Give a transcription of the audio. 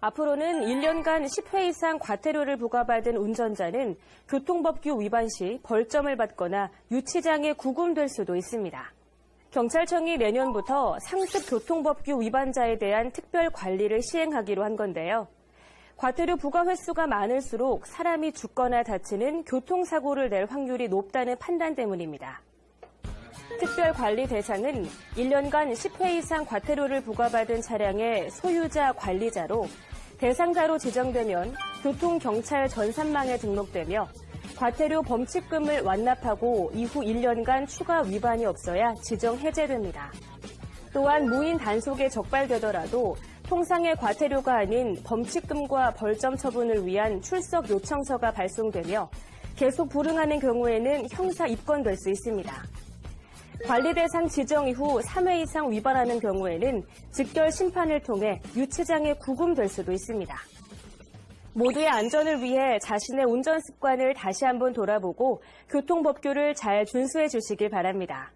앞으로는 1년간 10회 이상 과태료를 부과받은 운전자는 교통법규 위반 시 벌점을 받거나 유치장에 구금될 수도 있습니다. 경찰청이 내년부터 상습 교통법규 위반자에 대한 특별 관리를 시행하기로 한 건데요. 과태료 부과 횟수가 많을수록 사람이 죽거나 다치는 교통사고를 낼 확률이 높다는 판단 때문입니다. 특별 관리 대상은 1년간 10회 이상 과태료를 부과받은 차량의 소유자 관리자로 대상자로 지정되면 교통경찰 전산망에 등록되며 과태료 범칙금을 완납하고 이후 1년간 추가 위반이 없어야 지정 해제됩니다. 또한 무인 단속에 적발되더라도 통상의 과태료가 아닌 범칙금과 벌점 처분을 위한 출석 요청서가 발송되며 계속 불응하는 경우에는 형사 입건될 수 있습니다. 관리 대상 지정 이후 3회 이상 위반하는 경우에는 직결 심판을 통해 유치장에 구금될 수도 있습니다. 모두의 안전을 위해 자신의 운전 습관을 다시 한번 돌아보고 교통법규를 잘 준수해 주시길 바랍니다.